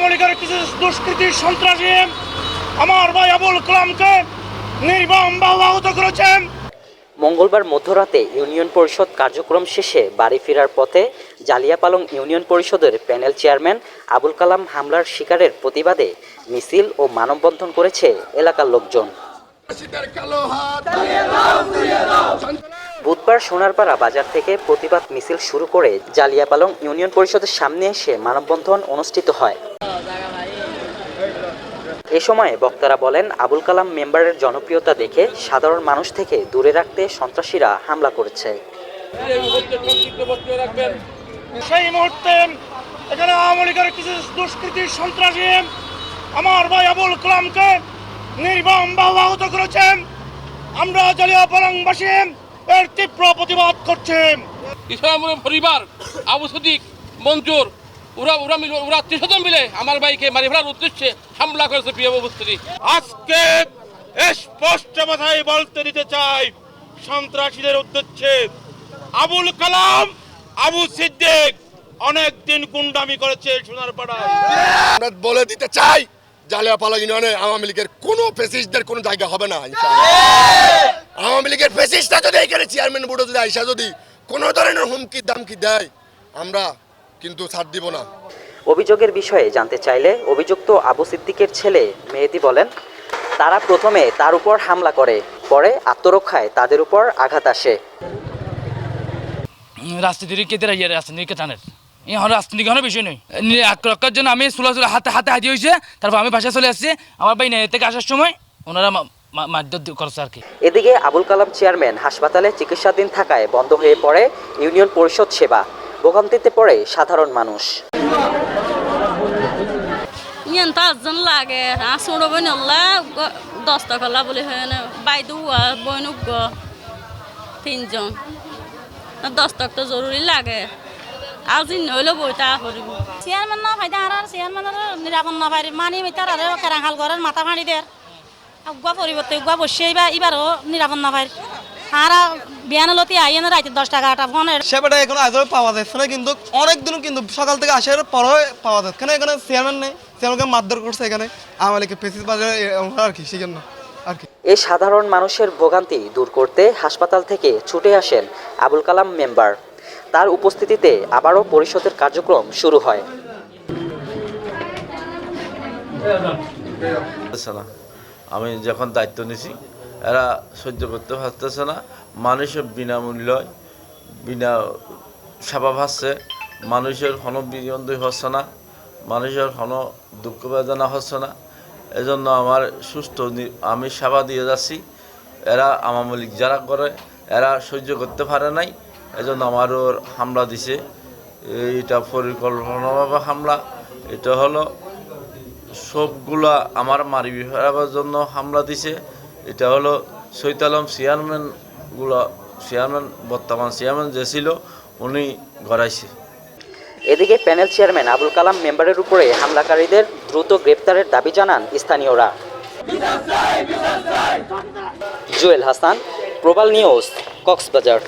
আওয়ামী লীগের কিছু দুষ্কৃতী সন্ত্রাসী আমার ভাই আবুল কালামকে নির্মম আহত করেছেন। মঙ্গলবার মধ্যরাতে ইউনিয়ন পরিষদ কার্যক্রম শেষে বাড়ি ফেরার পথে জালিয়াপালং ইউনিয়ন পরিষদের প্যানেল চেয়ারম্যান আবুল কালাম হামলার শিকারের প্রতিবাদে মিছিল ও মানববন্ধন করেছে এলাকার লোকজন। বুধবার সোনারপাড়া বাজার থেকে প্রতিবাদ মিছিল শুরু করে জালিয়াপালং ইউনিয়ন পরিষদের সামনে এসে মানববন্ধন অনুষ্ঠিত হয়। এ সময় বক্তারা বলেন, আবুল কালাম মেম্বারের জনপ্রিয়তা দেখে সাধারণ মানুষ থেকে দূরে রাখতে সন্ত্রাসীরা হামলা করেছে। সেই মুহূর্তে এখানে আওয়ামী লীগের কিছু দুষ্কৃতী সন্ত্রাসী আমার ভাই আবুল কালামকে আহত করেছেন। আমরা জালিয়াপালংবাসী এর তীব্র প্রতিবাদ করছি। ইসলামের পরিবার আবু সদিক মঞ্জুর ওরা ওরা মিলে ওরা ত্রিশজন মিলে আমার ভাইকে মারি ফেলার উদ্দেশ্যে হামলা করেছে প্রিয় উপস্থিতি আজকে স্পষ্ট কথাই বলতে দিতে চাই সন্ত্রাসীদের উদ্দেশ্যে। আবুল কালাম আবু সিদ্দিক অনেক দিন গুন্ডামি করেছে সোনার পাড়ায় আমরা বলে দিতে চাই জালিয়াপালা ইউনিয়নে আওয়ামী লীগের কোনো ফেসিস্টদের কোনো জায়গা হবে না আওয়ামী লীগের ফেসিস্টরা যদি এখানে চেয়ারম্যান বোর্ডে যদি আইসা যদি কোনো ধরনের হুমকি দামকি দেয় আমরা কিন্তু ছাড় দিব না। অভিযোগের বিষয়ে জানতে চাইলে অভিযুক্ত আবু সিদ্দিকের ছেলে মেহেদি বলেন তারা প্রথমে তার উপর হামলা করে পরে আত্মরক্ষায় তাদের উপর আঘাত আসে। রাজনীতির কেদের ইয়ে রাজনীতির কেটানের এখন রাজনীতি কোনো বিষয় নয়। নি- আক্রমণের জন্য আমি সোলা সোলা হাতে হাতে হাতি হয়েছে তারপর আমি বাসায় চলে আসছি। আমার ভাই নেই থেকে আসার সময় ওনারা মা- মা- মারধর করছে আর কি। এদিকে আবুল কালাম চেয়ারম্যান হাসপাতালে চিকিৎসাধীন থাকায় বন্ধ হয়ে পড়ে ইউনিয়ন পরিষদ সেবা। ভোগান্তিতে পড়ে সাধারণ মানুষ। ইয়ান পাঁচজন লাগে। ছোট বোন হল্লা দশটা কলা বলে হয় না বাইদু বোন উগ তিনজন। আর দশটা তো জরুরি লাগে। আজি নইলে বইটা করিব চেয়ারম্যান না ফাইদা আর চেয়ারম্যানের নিরাপদ না পারি মানি মিটার আর কেরাঙ্গাল ঘরের মাথা ফাঁড়ি দের উগুয়া পরিবর্তে উগুয়া বসে এবার এবারও নিরাপদ না পারি আর বিয়ানলতি আইন রাইতে দশ টাকা আটা ফোনের সেবাটা এখন আজও পাওয়া যাচ্ছে না কিন্তু অনেক দিনও কিন্তু সকাল থেকে আসার পরও পাওয়া যাচ্ছে। কেন এখানে চেয়ারম্যান নেই? চেয়ারম্যানকে মারধর করছে এখানে। আমাদেরকে পেসিস বাজারে আর কি সেই জন্য এই সাধারণ মানুষের ভোগান্তি দূর করতে হাসপাতাল থেকে ছুটে আসেন আবুল কালাম মেম্বার। তার উপস্থিতিতে আবারও পরিষদের কার্যক্রম শুরু হয়। আমি যখন দায়িত্ব নিছি, এরা সহ্য করতে পারতেছে না। মানুষের বিনামূল্যয় বিনা সেবা ভাসছে মানুষের কোনো বিনন্দী হচ্ছে না, মানুষের কোনো দুঃখ বেদনা হচ্ছে না। এজন্য আমার সুস্থ আমি সেবা দিয়ে যাচ্ছি। এরা আওয়ামী লীগ যারা করে, এরা সহ্য করতে পারে নাই। এজন্য আমার ওর হামলা দিছে। এইটা পরিকল্পনাভাবে হামলা। এটা হলো সবগুলা আমার মারি ফেরাবার জন্য হামলা দিছে। এটা হলো সৈতালম চেয়ারম্যানগুলো চেয়ারম্যান, বর্তমান চেয়ারম্যান যে ছিল, উনি গড়াইছে। এদিকে প্যানেল চেয়ারম্যান আবুল কালাম মেম্বারের উপরে হামলাকারীদের দ্রুত গ্রেপ্তারের দাবি জানান স্থানীয়রা। জুয়েল হাসান, প্রবাল নিউজ, কক্সবাজার।